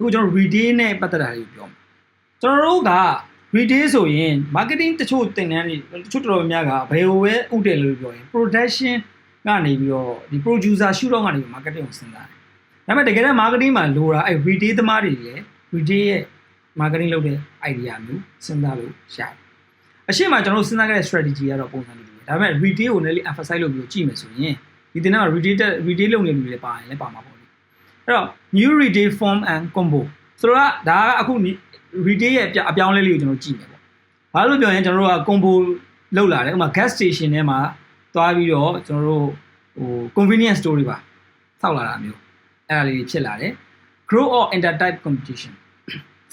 အခုကျွန်တော် retail နဲ့ပတ်သက်တာလေးကိုပြောမယ်ကျွန်တော်တို့က retail ဆိုရင် marketing တချို့တင်တန်းတွေတချို့တော်တော်များများကဘယ်လိုပဲဥတည်လို့ပြောရင် production ကနေပြီးတော့ဒီ producer ရှုတော့ကနေပြီး marketing ကိုစဉ်းစားတယ်။ဒါပေမဲ့တကယ်တော့ marketing မှာလိုတာအဲ retail သမားတွေလည်း retail ရဲ့ marketing လုပ်တဲ့ idea မျိုးစဉ်းစားလို့ရတယ်။အရှိမကျွန်တော်တို့စဉ်းစားခဲ့တဲ့ strategy ကတော့ပုံစံမျိုးပဲ။ဒါပေမဲ့ retail ကိုလည်း emphasize လုပ်ပြီးတော့ကြည့်မယ်ဆိုရင်ဒီတင်က retail တက် retail လုပ်နေလူတွေလည်းပါရင်လည်းပါမှာပေါ့လေ။ အဲ့တော့ new retail form and combo ဆိုတော့ဒါကအခု retail ရဲ့အပြောင်းအလဲလေးကိုကျွန်တော်ကြည့်မယ်ပေါ့။ဘာလို့ပြောရင်ကျွန်တော်တို့က combo လောက်လာတယ်ဥပမာ gas station ထဲမှာသွားပြီးတော့ကျွန်တော်တို့ဟို convenience store တွေပါစောက်လာတာမျိုးအဲ့ဒါလေးတွေဖြစ်လာတယ် grow or enter type competition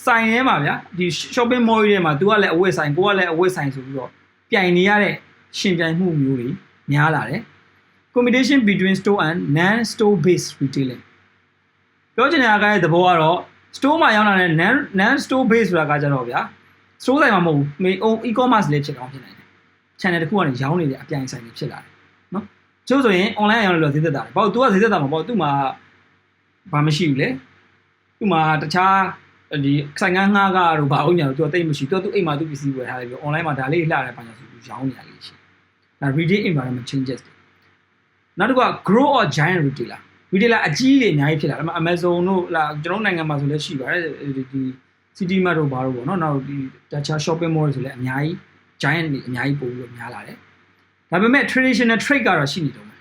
ဆိုင်ထဲမှာဗျာဒီ shopping mall တွေထဲမှာ तू ကလည်းအဝတ်ဆိုင်ကိုကလည်းအဝတ်ဆိုင်ဆိုပြီးတော့ပြိုင်နေရတဲ့ရှင်ပြိုင်မှုမျိုးတွေများလာတယ် competition between store and non store based retailing ပြောချင်တဲ့အကိုင်းရဲ့သဘောကတော့ store မှာရောက်လာတဲ့ non non store base ဆိုတာကကြတော့ဗျာ store ဆိုင်မှာမဟုတ်ဘူး own e-commerce လည်းဖြစ်ကောင်းဖြစ်နိုင်တယ် channel တစ်ခုကနေရောင်းနေတဲ့အပြိုင်ဆိုင်တွေဖြစ်လာတယ်နော်ကျို့ဆိုရင် online ရောင်းလို့ဈေးသက်သာတယ်ဘာလို့ तू ကဈေးသက်သာမှာပေါ့ तू မှာဘာမရှိဘူးလေသူ့မှာတခြားဒီဆိုင်ငန်းငှားကတို့ဘာအုံညာတို့သူတိတ်မရှိသူသူအိမ်မှာသူပစ္စည်းဝယ်ထားတယ်ပြီး online မှာဒါလေးလှရတဲ့ပိုင်းဆိုသူရောင်းနေရလေးရှိဒါ retail environment changes နောက်တစ်ခုက grow or giant retailer retailer အကြီးတွေအများကြီးဖြစ်လာတယ် Amazon တို့လာကျွန်တော်နိုင်ငံမှာဆိုလည်းရှိပါတယ်ဒီဒီ city mart တို့ဘာတို့ပေါ့နော်နောက်ဒီတခြား shopping mall တွေဆိုလည်းအများကြီး giant တွေအများကြီးပို့ပြီးတော့များလာတယ်ဒါပေမဲ့ traditional trade ကတော့ရှိနေတော့မယ်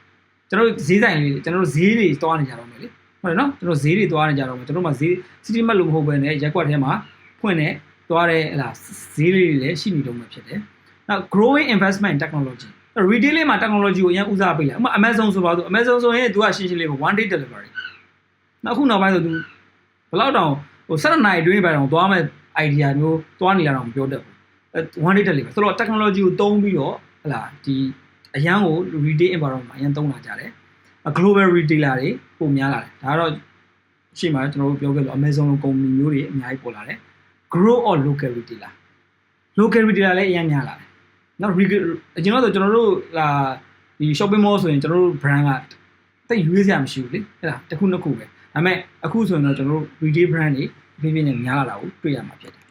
ကျွန်တော်တို့ဈေးဆိုင်လေးကျွန်တော်တို့ဈေးတွေတွားနေကြတော့မယ်လေဟုတ်တယ်နော်ကျွန်တော်ဈေးတွေသွားနေကြတော့မယ်ကျွန်တော်မှဈေး city mart လို့မဟုတ်ဘဲနဲ့ရက်ကွက်ထဲမှာဖွင့်နေသွားတဲ့ဟလာဈေးလေးတွေလည်းရှိနေတော့မှာဖြစ်တယ်။ Now growing investment in technology retail လေးမှာ technology ကိုအရင်ဦးစားပေးလိုက်။ဥပမာ Amazon ဆိုပါတော့ Amazon ဆိုရင် तू ကရှင်းရှင်းလေးပဲ one day delivery ။နောက်ခုနောက်ပိုင်းဆို तू ဘယ်လောက်တောင်ဟို7နိုင်အတွင်းပဲတောင်သွားမဲ့ idea မျိုးသွားနေလာတော့မပြောတတ်ဘူး။ one day delivery ဆိုတော့ technology ကိုသုံးပြီးတော့ဟလာဒီအရန်ကို retail environment မှာအရင်သုံးလာကြတယ်။ global retailer တွေပုံများလာတယ်ဒါကတော့ရှေ့မှာကျွန်တော်တို့ပြောခဲ့လို့ Amazon လို company မျိုးတွေအများကြီးပေါ်လာတယ် grow or local retailer local retailer လည်းအများများလာတယ် နောက်အကျွန်တော်တို့ကျွန်တော်တို့လာဒီ shopping mall ဆိုရင်ကျွန်တော်တို့ brand ကတိတ်ရွေးစရာမရှိဘူးလေအဲ့ဒါတစ်ခုနှစ်ခုပဲဒါပေမဲ့အခုဆိုရင်တော့ကျွန်တော်တို့ retail brand တွေပြင်းပြင်းနဲ့များလာတာကိုတွေ့ရမှာဖြစ်တယ်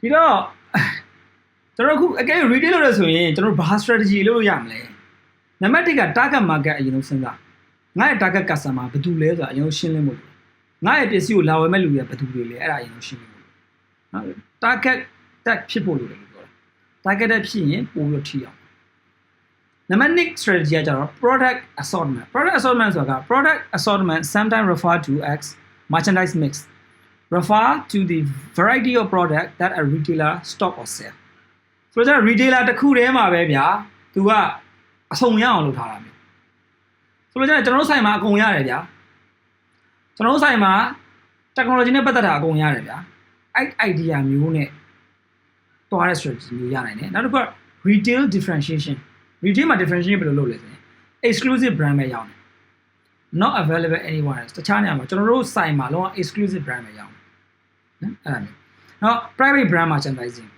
ဒီတော့ကျွန်တော်အခုအကဲ retail လုပ်ရဆိုရင်ကျွန်တော်ဘာ strategy လုပ်လို့ရမလဲနံပါတ်1က target market အရင်ဆုံးစဉ်းစားငါ့ရဲ့ target customer ဘယ်သူလဲဆိုတာအရင်ရှင်းလင်းဖို့ငါ့ရဲ့ပစ္စည်းကိုလာဝယ်မဲ့လူတွေကဘယ်သူတွေလဲအဲ့ဒါအရင်ရှင်းလင်းဖို့နော် target တက်ဖြစ်ဖို့လိုတယ် လို့ပြောတာ target တက်ဖြစ်ရင်ပိုပြီးထိအောင်နံပါတ်1 strategy ကကြတော့ product assortment product assortment ဆိုတာက product assortment sometimes referred to as merchandise mix refer to the variety of product that a retailer stock or sell ဆိုတော့ retailer တစ်ခုတည်းမှာပဲဗျာသူကအဆုံရအောင်လုပ်ထားတာမျိုးဆိုတော့ကျွန်တော်တို့ဆိုင်မှာအကုန်ရတယ်ဗျာကျွန်တော်တို့ဆိုင်မှာ technology နဲ့ပတ်သက်တာအကုန်ရတယ်ဗျာအဲ့ idea မျိုးနဲ့ တွားတဲ့ strategy မျိုးရနိုင်တယ်နောက်တစ်ခုက retail differentiation retail မှာ differentiation ဘယ်လိုလုပ်လဲဆိုရင် exclusive brand ပဲရောင်းတယ် not available anywhere else တခြားနေရာမှာကျွန်တော်တို့ဆိုင်မှာလုံးဝ exclusive brand ပဲရောင်းတယ်နော်အဲ့ဒါမျိုးနောက် private brand merchandising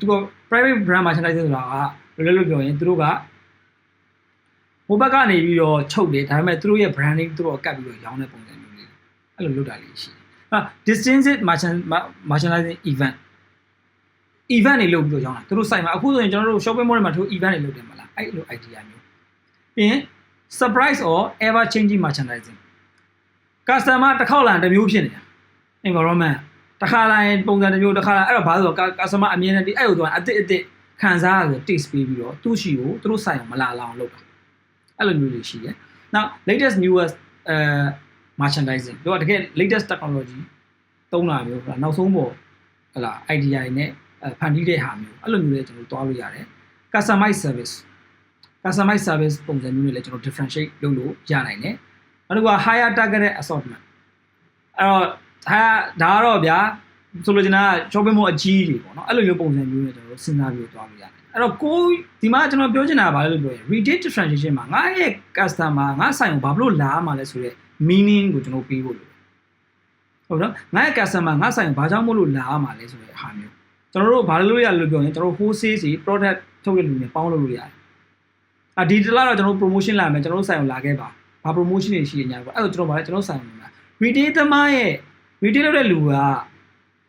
သူက private brand merchandising ဆိုတာကဘယ်လိုလုပ်ပြောရင်သူတို့ကဟိုဘက်ကနေပြီးတော့ချုပ်တယ်ဒါပေမဲ့သူတို့ရဲ့ branding သူတို့ကတ်ပြီးတော့ရောင်းတဲ့ပုံစံမျိုးလေးအဲ့လိုလုပ်တာလေးရှိတယ်ဟာ distinctive merchant merchandising event event တွေလုပ်ပြီးတော့ရောင်းတာသူတို့ site မှာအခုဆိုရင်ကျွန်တော်တို့ shopping mall တွေမှာထိုး event တွေလုပ်တယ်မလားအဲ့လို idea မျိုးပြီးရင် surprise or ever changing merchandising customer တစ်ခေါက်လာတစ်မျိုးဖြစ်နေတာ environment တစ်ခါလာရင်ပုံစံတစ်မျိုးတစ်ခါလာအဲ့တော့ဘာလို့ customer အမြင်နဲ့ဒီအဲ့လိုတော့အစ်စ်အစ်ခံစားရဆို taste ပေးပြီးတော့သူ့ရှိကိုသူတို့ဆိုင်အောင်မလာလောင်လုပ်တာအဲ့လိုမျိုးတွေရှိတယ် now latest newest အဲ merchandising တို့ကတကယ် latest technology သုံးတာမျိုးဟလာနောက်ဆုံးပေါ်ဟလာ idea တွေနဲ့ ဖန်တီးတဲ့ဟာမျိုးအဲ့လိုမျိုးလေးကျွန်တော်တို့တွားလို့ရတယ် customize service customize service ပုံစံမျိုးတွေလည်းကျွန်တော် differentiate လုပ်လို့ရနိုင်တယ်နောက်တစ်ခုက higher targeted assortment အဲ့တော့ဒါဒါကတော့ဗျာဆိုလိုချင်တာက shopping mall အကြီးတွေပေါ့နော်အဲ့လိုမျိုးပုံစံမျိုးနဲ့ကျွန်တော်တို့စဉ်းစားပြီးတော့တွားလို့ရတယ်အဲ့တော့ကိုဒီမှာကျွန်တော်ပြောချင်တာကဘာလဲလို့ပြောရင် retail differentiation မှာငါရဲ့ customer ငါဆိုင်ကိုဘာလို့လာမှာလဲဆိုတော့ meaning ကိုကျွန်တော်ပေးဖို့လိုတယ်ဟုတ်နော်ငါရဲ့ customer ငါဆိုင်ကိုဘာကြောင့်မို့လို့လာမှာလဲဆိုတဲ့ဟာမျိုး ကျွန်တော်တို့ဘာလို့ရလို့ပြောရင်ကျွန်တော် wholesale စီ product ထုတ်ရလူနဲ့ပေါင်းလို့လို့ရတယ်အာဒီတလားတော့ကျွန်တော် promotion လာမယ်ကျွန်တော်တို့ဆိုင်ကိုလာခဲ့ပါဘာ promotion တွေရှိနေညာပေါ့အဲ့တော့ကျွန်တော်ဗါလဲကျွန်တော်ဆိုင်ကိုလာ retail သမားရဲ့ retail လုပ်တဲ့လူက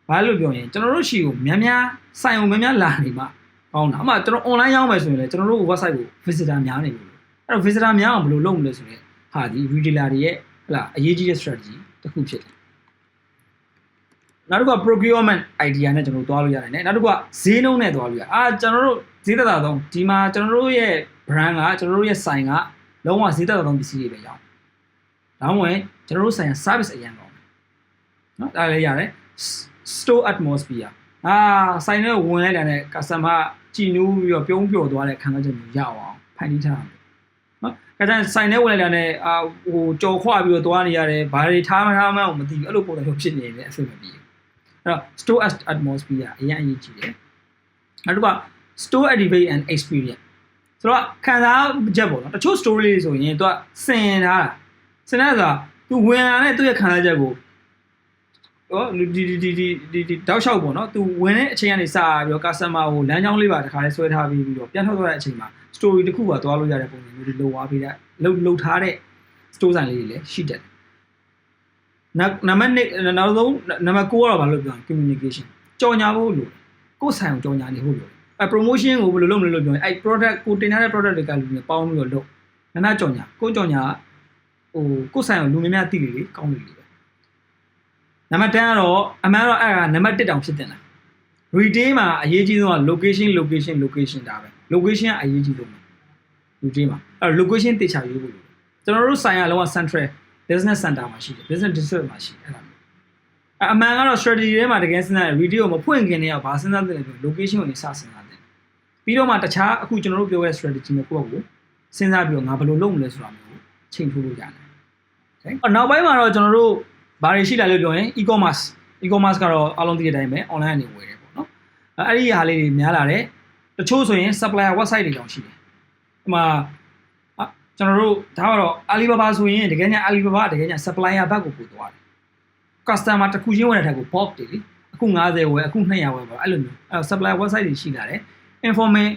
ဘာလို့ပြောရင်ကျွန်တော်တို့ရှိကိုများများဆိုင်အောင်များများလာနေမှာကောင်းတာအမှကျွန်တော် online ရောင်းမယ်ဆိုရင်လည်းကျွန်တော်တို့ website ကို visitor များနေလို့အဲ့တော့ visitor များအောင်ဘယ်လိုလုပ်မလဲဆိုရင်ဟာဒီ retailer တွေရဲ့ဟလာအရေးကြီးတဲ့ strategy တစ်ခုဖြစ်တယ် နောက်တစ်ခုက procurement idea နဲ့ကျွန်တော်တို့သွားလို့ရတယ်ねနောက်တစ်ခုကဈေးနှုန်းနဲ့သွားလို့ရအာကျွန်တော်တို့ဈေးသက်သာဆုံးဒီမှာကျွန်တော်တို့ရဲ့ brand ကကျွန်တော်တို့ရဲ့ဆိုင်ကလုံးဝဈေးသက်သာဆုံးပစ္စည်းတွေပဲရောင်းဒါမှမဟုတ်ကျွန်တော်တို့ဆိုင်က service အရင်ကောင်းတယ်နော်ဒါလည်းရတယ် store atmosphere အာဆိုင်ထဲဝင်လိုက်တဲ့ customer ကြည်နူးပြီးတော့ပြုံးပျော်သွားတဲ့ခံစားချက်မျိုးရအောင်ဖန်တီးထားတယ်နော်အဲဒါဆိုင်ထဲဝင်လိုက်တဲ့အာဟိုကြော်ခွပြီးတော့သွားနေရတယ်ဘာတွေထားမထားမှန်းမသိဘူးအဲ့လိုပုံစံမျိုးဖြစ်နေတယ်အဆင်မပြေဘူးအဲ့ တော့ store atmosphere အရင်အရေးကြီးတယ်နောက်တစ်ခုက store activate and experience ဆိုတော့ခံစားချက်ပေါ့နော်တချို့ story လေးဆိုရင်သူကစင်ထားတာစင်ထားဆိုတာသူဝင်လာတဲ့သူ့ရဲ့ခံစားချက်ကိုဟောဒီဒီဒီဒီဒီဒီတောက်လျှောက်ပေါ့နော်သူဝင်တဲ့အချိန်ကနေစပြီးတော့ customer ကိုလမ်းကြောင်းလေးပါတခါလေးဆွဲထားပြီးပြီးတော့ပြန်ထွက်သွားတဲ့အချိန်မှာ story တစ်ခုပါသွားလို့ရတဲ့ပုံစံမျိုးတွေလိုသွားပြီးတဲ့လုံလုံထားတဲ့ store ဆိုင်လေးတွေလည်းရှိတယ် နံပါတ်1နောက်ဆုံးနံပါတ်9ကတော့ဘာလို့ပြောလဲ communication ကြော်ညာဖို့လို့ကိုယ်ဆိုင်ကိုကြော်ညာနေဖို့လို့အဲ promotion ကိုဘယ်လိုလုပ်မလဲလို့ပြောရင်အဲ product ကိုတင်ထားတဲ့ product တွေကလူတွေပေါင်းပြီးတော့လုပ်နမကြော်ညာကိုကြော်ညာဟိုကိုယ်ဆိုင်ကိုလူများများသိလေလေကောင်းလေလေပဲနံပါတ်10ကတော့အမှန်တော့အဲ့ဒါနံပါတ်1တောင်ဖြစ်တင်တာ retail မှာအရေးကြီးဆုံးက location location location ဒါပဲ location ကအရေးကြီးဆုံးပဲ retail မှာအဲ့ location တေချာရေးဖို့လိုတယ်ကျွန်တော်တို့ဆိုင်ကလုံးဝ central business center မှာရှိတယ် business district မှာရှိတယ်အဲ့ဒါအမှန်ကတော့ strategy ထဲမှာတကယ်စဉ်းစားရင် video မဖွင့်ခင်တည်းကဘာစဉ်းစားသလဲဆို location ကိုနေစစဉ်းစားတယ်ပြီးတော့မှတခြားအခုကျွန်တော်တို့ပြောခဲ့ strategy မျိုးကိုယ့်ကိုစဉ်းစားပြီးတော့ငါဘယ်လိုလုပ်မလဲဆိုတာမျိုးချိန်ထိုးလို့ရတယ်။ Okay ။နောက်ပိုင်းမှာတော့ကျွန်တော်တို့ဘာတွေရှိလာလို့ပြောရင် e-commerce e-commerce ကတော့အားလုံးသိတဲ့အတိုင်းပဲ online ကနေဝယ်တယ်ပေါ့နော်။အဲ့ဒီဟာလေးတွေများလာတယ်။တချို့ဆိုရင် supplier website တွေတောင်ရှိတယ်။ဥပမာ ကျွန်တော်တို့ဒါကတော့ Alibaba ဆိုရင်တကယ်ညာ Alibaba တကယ်ညာ supplier ဘက်ကိုပို့သွားတယ် customer တစ်ခုချင်းဝင်တဲ့ထက်ကို bob တွေလေအခု90ဝယ်အခု200ဝယ်ပေါ့အဲ့လိုမျိုးအဲ့ supplier website တွေရှိလာတယ် information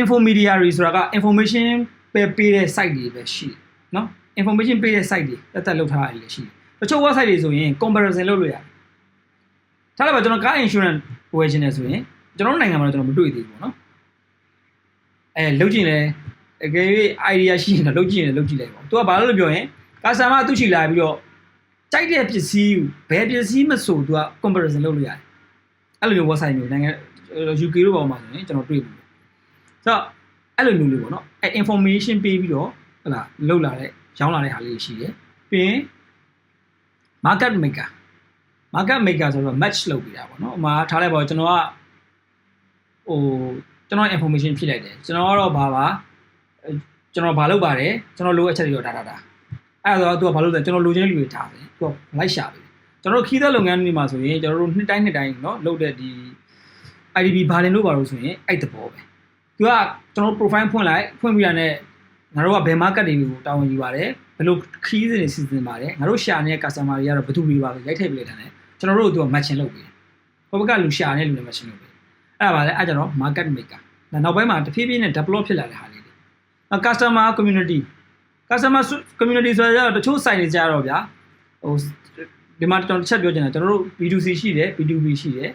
infomediary ဆိုတာက information ပေးပေးတဲ့ site တွေပဲရှိနော် information ပေးတဲ့ site တွေတက်တက်လောက်ထားရည်ရှိတယ်တချို့ website တွေဆိုရင် comparison လုပ်လို့ရတယ်ထားလိုက်ပါကျွန်တော် car insurance ဝယ်ခြင်းနဲ့ဆိုရင်ကျွန်တော်နိုင်ငံမှာတော့ကျွန်တော်မတွေ့သေးဘူးပေါ့နော်အဲလုတ်ကျင်လဲ အကယ်၍ idea ရှိရင်တော့လုပ်ကြည့်ရင်လုပ်ကြည့်လိုက်ပါသူကဘာလို့လဲပြောရင် customer သူ့ချီလာပြီးတော့ကြိုက်တဲ့ပစ္စည်းကိုဘယ်ပစ္စည်းမဆိုသူက comparison လုပ်လို့ရတယ်အဲ့လိုမျိုး website မျိုးနိုင်ငံ UK တို့ပေါ်မှာဆိုရင်ကျွန်တော်တွေ့ဘူးဆိုတော့အဲ့လိုမျိုးလေးပေါ့နော်အဲ့ information ပေးပြီးတော့ဟလာလောက်လာတဲ့ရောင်းလာတဲ့ဟာလေးရှိတယ်ပြီးရင် market maker market maker ဆိုတော့ match လုပ်ပြီးတာပေါ့နော်ဥမာထားလိုက်ပါကျွန်တော်ကဟိုကျွန်တော် information ဖြည့်လိုက်တယ်ကျွန်တော်ကတော့ဘာပါ ကျွန်တော်ဘာလုပ်ပါတယ်ကျွန်တော်လိုအပ်ချက်တွေတော့ဒါဒါဒါအဲ့ဒါဆိုတော့ तू ကဘာလုပ်လဲကျွန်တော်လိုချင်တဲ့လူတွေထားတယ် तू ကလိုက်ရှာတယ်ကျွန်တော်တို့ခီးသက်လုပ်ငန်းတွေမှာဆိုရင်ကျွန်တော်တို့နှစ်တိုင်းနှစ်တိုင်းเนาะလုပ်တဲ့ဒီ IDB ဘာလင်လို့ပါလို့ဆိုရင်အဲ့တဘောပဲသူကကျွန်တော် profile ဖွင့်လိုက်ဖွင့်ပြီးရတဲ့ငါတို့ကဘယ် market တွေကိုတာဝန်ယူပါတယ်ဘယ်လိုခီးစဉ်တွေစီစဉ်ပါတယ်ငါတို့ရှာနေတဲ့ customer တွေကတော့ဘယ်သူတွေပါလဲရိုက်ထည့်ပေးလိုက်တယ်ကျွန်တော်တို့ကသူက matching လုပ်ပေးတယ်ဟိုဘက်ကလူရှာနေတဲ့လူတွေ matching လုပ်ပေးတယ်အဲ့ဒါပါလေအဲ့ကျတော့ market maker နောက်ပိုင်းမှာတဖြည်းဖြည်းနဲ့ develop ဖြစ်လာတဲ့ဟာလေးတွေနောက် customer community customer community ဆိုတော့တချို့ site တွေကြတော့ဗျာဟိုဒီမှာကျွန်တော်တစ်ချက်ပြောချင်တာကျွန်တော်တို့ B2C ရှိတယ် B2B ရှိတယ်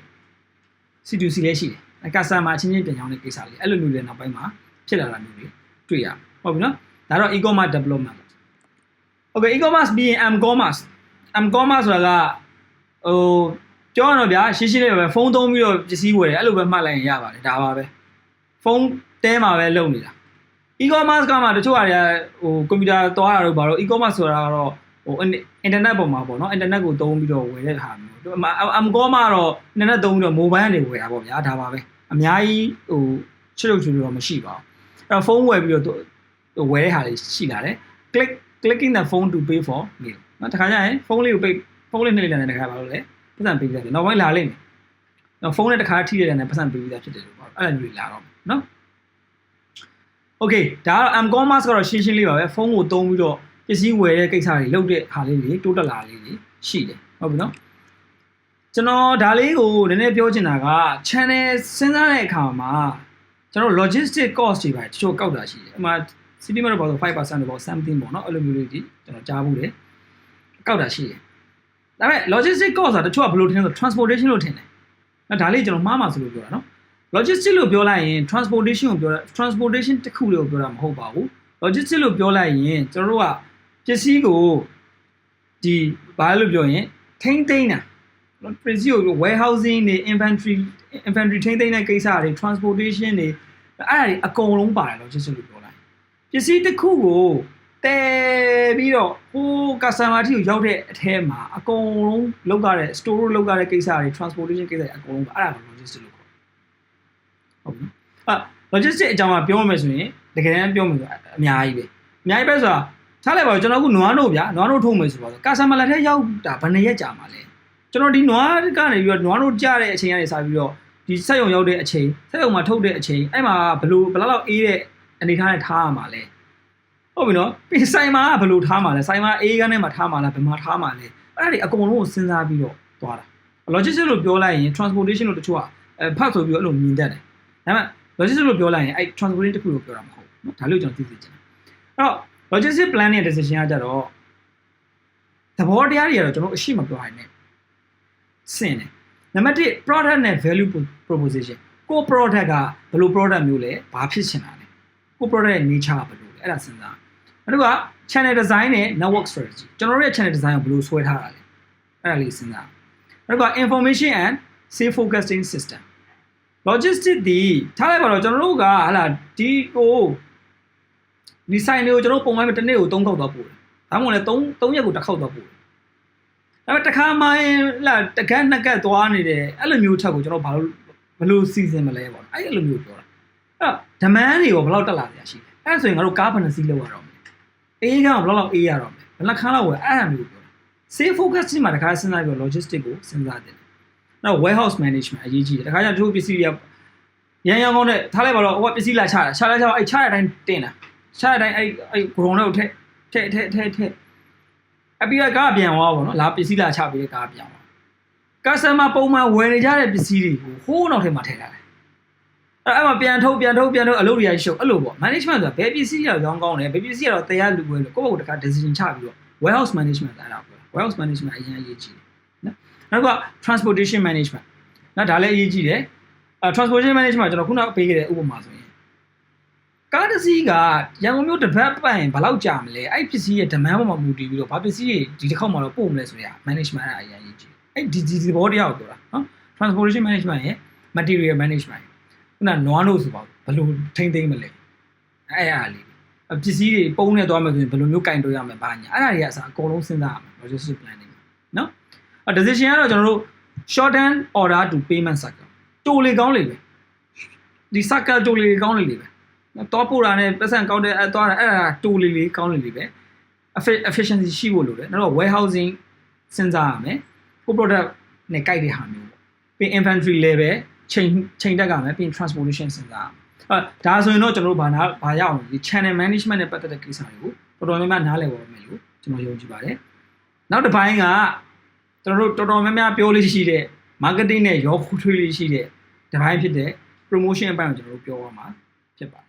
C2C လည်းရှိတယ်အကဆာမှာအချင်းချင်းပြန်ကြောင်းတဲ့ကိစ္စလေးအဲ့လိုမျိုးလည်းနောက်ပိုင်းမှာဖြစ်လာတာမျိုးတွေတွေ့ရဟုတ်ပြီနော်ဒါတော့ e-commerce development Okay e-commerce ပြီးရင် m-commerce m-commerce ဆိုတာကဟိုပြောရတော့ဗျာရှင်းရှင်းလေးပဲဖုန်းသုံးပြီးတော့ပစ္စည်းဝယ်တယ်အဲ့လိုပဲမှတ်လိုက်ရင်ရပါတယ်ဒါပါပဲဖုန်းတဲမှာပဲလုပ်နေတာ e-commerce ကမှတချို့ဟာတွေကဟိုကွန်ပျူတာသွားတာတော့ဘာလို့ e-commerce ဆိုတာကတော့ဟိုအင်တာနက်ပေါ်မှာပေါ့နော်အင်တာနက်ကိုသုံးပြီးတော့ဝယ်တဲ့ဟာမျိုးအမ်ကောမှာတော့အင်တာနက်သုံးပြီးတော့ mobile ကနေဝယ်တာပေါ့ဗျာဒါပါပဲအများကြီးဟိုချစ်လို့ချူလို့တော့မရှိပါဘူးအဲ့တော့ဖုန်းဝယ်ပြီးတော့ဝယ်တဲ့ဟာတွေရှိလာတယ် click clicking the phone to pay for meal နော်တခါကျရင်ဖုန်းလေးကိုပိတ်ဖုန်းလေးနှိပ်လိုက်တဲ့ခါဘာလို့လဲပတ်စံပေးပြီးသားနောက်ပိုင်းလာလိမ့်မယ်နော်ဖုန်းနဲ့တခါထိရတဲ့နဲ့ပတ်စံပေးပြီးသားဖြစ်တယ်လို့ပေါ့အဲ့လိုမျိုးလာတော့နော် Okay ဒါကတော့ m-commerce ကတော့ရှင်းရှင်းလေးပါပဲဖုန်းကိုသုံးပြီးတော့ပစ္စည်းဝယ်တဲ့ကိစ္စတွေလုပ်တဲ့ဟာလေးတွေတိုးတက်လာလေးတွေရှိတယ်ဟုတ်ပြီနော်ကျွန်တော်ဒါလေးကိုနည်းနည်းပြောချင်တာက channel စဉ်းစားတဲ့အခါမှာကျွန်တော် logistic cost တွေပါတချို့ကောက်တာရှိတယ်အမှ city mart ပေါ့ဆို5%တော့ something ပေါ့နော်အဲ့လိုမျိုးလေးကြီးကျွန်တော်ကြားဘူးတယ်ကောက်တာရှိတယ်ဒါပေမဲ့ logistic cost ဆိုတာတချို့ကဘယ်လိုထင်လဲဆို transportation လို့ထင်တယ်။အဲဒါလေးကျွန်တော်မှားမှာဆိုလို့ပြောတာနော်။ logistic လို့ပြောလိုက်ရင် transportation ကိုပြောတာ transportation တစ်ခုလေးကိုပြောတာမဟုတ်ပါဘူး။ logistic လို့ပြောလိုက်ရင်ကျွန်တော်တို့ကပစ္စည်းကိုဒီဘာလို့ပြောရင်ထိမ့်သိမ်းတာနော်ပစ္စည်းကို warehousing တွေ inventory inventory ထိမ့်သိမ်းတဲ့ကိစ္စတွေ transportation တွေအဲ့ဒါတွေအကုန်လုံးပါတယ် logistic လို့ပြောလိုက်ပစ္စည်းတစ်ခုကိုတဲပြီးတော့ဟို customer ထိကိုရောက်တဲ့အထဲမှာအကုန်လုံးလောက်ရတဲ့ store လောက်ရတဲ့ကိစ္စတွေ transportation ကိစ္စတွေအကုန်လုံးပါအဲ့ဒါကို logistic လို့ခေါ်တယ် ဟုတ်ပြီအာ logistic အကြောင်းကပြောမယ်ဆိုရင်တကယ်တမ်းပြောမယ်ဆိုအများကြီးပဲအများကြီးပဲဆိုတာထားလိုက်ပါဦးကျွန်တော်ကနွားတို့ဗျာနွားတို့ထုံးမယ်ဆိုပါတော့ customer လက်ထဲရောက်တာဘယ်နှစ်ရက်ကြာမှာလဲကျွန်တော်ဒီနွားကနေပြီးတော့နွားတို့ကြတဲ့အချိန်ကနေစပြီးတော့ဒီစက်ရုံရောက်တဲ့အချိန်စက်ရုံမှာထုတ်တဲ့အချိန်အဲ့မှာဘယ်လိုဘယ်လောက်လောက်အေးတဲ့အနေထားနဲ့ထားရမှာလဲဟုတ်ပြီနော်ပြီးဆိုင်မှာဘယ်လိုထားမှာလဲဆိုင်မှာအေးကန်းထဲမှာထားမှာလားဘယ်မှာထားမှာလဲအဲ့ဒါတွေအကုန်လုံးကိုစဉ်းစားပြီးတော့သွားတာ logistics လို့ပြောလိုက်ရင် transportation လို့တချို့ကအဲဖတ်ဆိုပြီးတော့အဲ့လိုမြင်တတ်တယ် ဒါပေမဲ့ logistics လို့ပြောလိုက်ရင်အဲ့ transportation တစ်ခုလို့ပြောတာမဟုတ်ဘူးเนาะဒါလို့ကျွန်တော်သိသိချင်တယ်အဲ့တော့ logistics plan နဲ့ decision ကကြတော့သဘောတရားတွေကတော့ကျွန်တော်အရှိမပြောနိုင်နဲ့စင်တယ်နံပါတ်1 product နဲ့ value proposition ကို product ကဘယ်လို product မျိုးလဲဘာဖြစ်ချင်တာလဲကို product ရဲ့ nature ကဘယ်လိုလဲအဲ့ဒါစဉ်းစားနောက်တစ်ခုက channel design နဲ့ network strategy ကျွန်တော်တို့ရဲ့ channel design ကိုဘယ်လိုဆွဲထားတာလဲအဲ့ဒါလေးစဉ်းစားနောက်က information and safe forecasting system logistics ဒီထားလိုက်ပါတော့ကျွန်တော်တို့ကဟာလာဒီကိုဒီဆိုင်တွေကိုကျွန်တော်ပုံမှန်ပဲတစ်နေ့ကို3ခေါက်တော့ပို့တယ်ဒါမှမဟုတ်လည်း3 3ရက်ကိုတစ်ခေါက်တော့ပို့တယ်ဒါပေမဲ့တစ်ခါမှလာတကက်နှစ်ကက်သွားနေတယ်အဲ့လိုမျိုးချက်ကိုကျွန်တော်ဘာလို့ဘယ်လိုစီစဉ်မလဲပေါ့အဲ့လိုမျိုးပြောတာအဲ့တော့ demand တွေရောဘယ်လောက်တက်လာကြရှိလဲအဲ့ဒါဆိုရင်ငါတို့ကားဘယ်နှစီးလောက်ရတော့မလဲအေးကဘယ်လောက်လောက်အေးရတော့မလဲဘယ်နှခါလောက်ဝယ်အဲ့ဒါမျိုးပြောတာ safe focusing မှာတခါစဉ်းစားပြီး logistics ကိုစဉ်းစားတယ် နောက် warehouse management အရေးကြီးတယ်တခါကျတချို့ပစ္စည်းတွေကရန်ရန်ကောင်းနဲ့ထားလိုက်ပါတော့ဟိုကပစ္စည်းလာချတာချလိုက်ချတော့အဲ့ချတဲ့အတိုင်းတင်တာချတဲ့အတိုင်းအဲ့အဲ့ ground တွေကိုထည့်ထည့်ထည့်ထည့်ထည့်အပြီးကကားပြန်သွားပါတော့လာပစ္စည်းလာချပြီးကားပြန်သွား customer ပုံမှန်ဝယ်နေကြတဲ့ပစ္စည်းတွေကိုဟိုးနောက်ထဲမှာထည့်ထားတယ်အဲ့အဲ့မှာပြန်ထုတ်ပြန်ထုတ်ပြန်ထုတ်အလုပ်တွေရရှုပ်အဲ့လိုပေါ့ management ဆိုတာဘယ်ပစ္စည်းရောရောင်းကောင်းတယ်ဘယ်ပစ္စည်းရောတရားလူပွဲလို့ကိုယ့်ဘက်ကိုတခါ decision ချပြီးတော့ warehouse management ဆိုတာအဲ့ဒါပေါ့ warehouse management အရင်အရေးကြီးတယ် နော်နောက်က transportation management နော်ဒါလည်းအရေးကြီးတယ်အဲ transportation management ကျွန်တော်ခုနကပေးခဲ့တဲ့ဥပမာဆိုရင်ကားတစ်စီးကရန်ကုန်မြို့တစ်ပတ်ပတ်ရင်ဘယ်လောက်ကြာမလဲအဲ့ပစ္စည်းရဲ့ demand ပေါ်မှာမူတည်ပြီးတော့ဘာပစ္စည်းတွေဒီတစ်ခေါက်မှာတော့ပို့မလဲဆိုရ management အဲ့ဒါအရင်အရေးကြီးတယ်အဲ့ဒီဒီသဘောတရားကိုပြောတာနော် transportation management ရဲ့ material management ခုနနွားလို့ဆိုပါဘယ်လိုထိမ့်သိမ့်မလဲအဲ့အဲ့အားလေးပစ္စည်းတွေပုံနဲ့သွားမယ်ဆိုရင်ဘယ်လိုမျိုးကင်တွယ်ရမလဲဘာညာအဲ့ဒါတွေကအစားအကုန်လုံးစဉ်းစားရမယ် logistic planning နော် အဲ decision ကတော့ကျွန်တော်တို့ short term order to payment cycle တိုးလေကောင်းလေပဲဒီ cycle တိုးလေကောင်းလေလေပဲတော့ပို့တာနဲ့ပတ်စံကောင်းတဲ့အဲသွားတာအဲ့ဒါတိုးလေလေကောင်းလေလေပဲ efficiency ရှိဖို့လိုတယ်နောက်တော့ warehousing စဉ်းစားရမယ်ကို product နဲ့ကြိုက်တဲ့ဟာမျိုးပေါ့ပြီး inventory level ချိန်ချိန်တက်ကမယ်ပြီး transportation စဉ်းစားရမယ်အဲဒါဆိုရင်တော့ကျွန်တော်တို့ဘာနာဘာရအောင်ဒီ channel management နဲ့ပတ်သက်တဲ့ကိစ္စတွေကိုတော်တော်များများနားလည်ပါမယ်လို့ကျွန်တော်ယုံကြည်ပါတယ်နောက်တစ်ပိုင်းက ကျွန်တော်တို့တော်တော်များများပြောလို့ရှိတဲ့ marketing နဲ့ရောဖွထွေးလေးရှိတဲ့တစ်ပိုင်းဖြစ်တဲ့ promotion အပိုင်းကိုကျွန်တော်တို့ပြောရမှာဖြစ်ပါတယ်